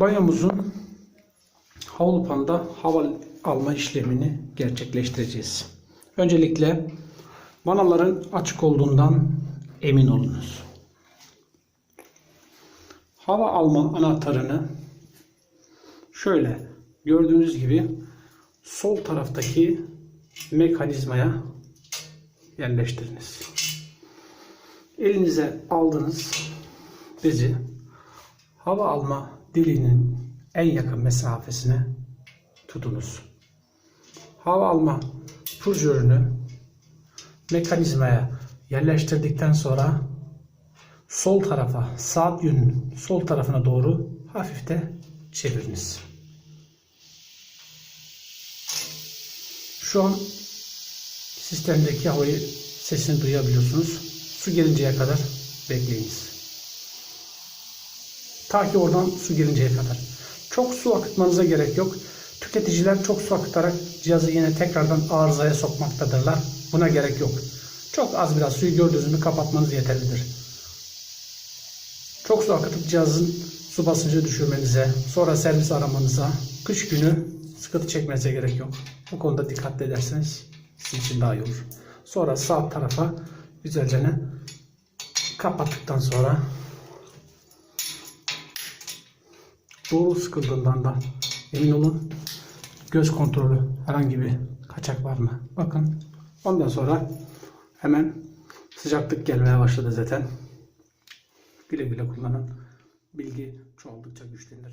banyomuzun havlu panda hava alma işlemini gerçekleştireceğiz. Öncelikle vanaların açık olduğundan emin olunuz. Hava alma anahtarını şöyle gördüğünüz gibi sol taraftaki mekanizmaya yerleştiriniz. Elinize aldınız bezi hava alma deliğinin en yakın mesafesine tutunuz. Hava alma purjörünü mekanizmaya yerleştirdikten sonra sol tarafa, saat yönünün sol tarafına doğru hafif de çeviriniz. Şu an sistemdeki havayı sesini duyabiliyorsunuz. Su gelinceye kadar bekleyiniz. Ta ki oradan su gelinceye kadar. Çok su akıtmanıza gerek yok. Tüketiciler çok su akıtarak cihazı yine tekrardan arızaya sokmaktadırlar. Buna gerek yok. Çok az biraz suyu gördüğünüz mü kapatmanız yeterlidir. Çok su akıtıp cihazın su basıncı düşürmenize, sonra servis aramanıza, kış günü sıkıntı çekmenize gerek yok. Bu konuda dikkatli ederseniz sizin için daha iyi olur. Sonra sağ tarafa güzelce kapattıktan sonra doğru sıkıldığından da emin olun. Göz kontrolü herhangi bir kaçak var mı? Bakın. Ondan sonra hemen sıcaklık gelmeye başladı zaten. Güle güle kullanın. Bilgi çoğaldıkça güçlenir.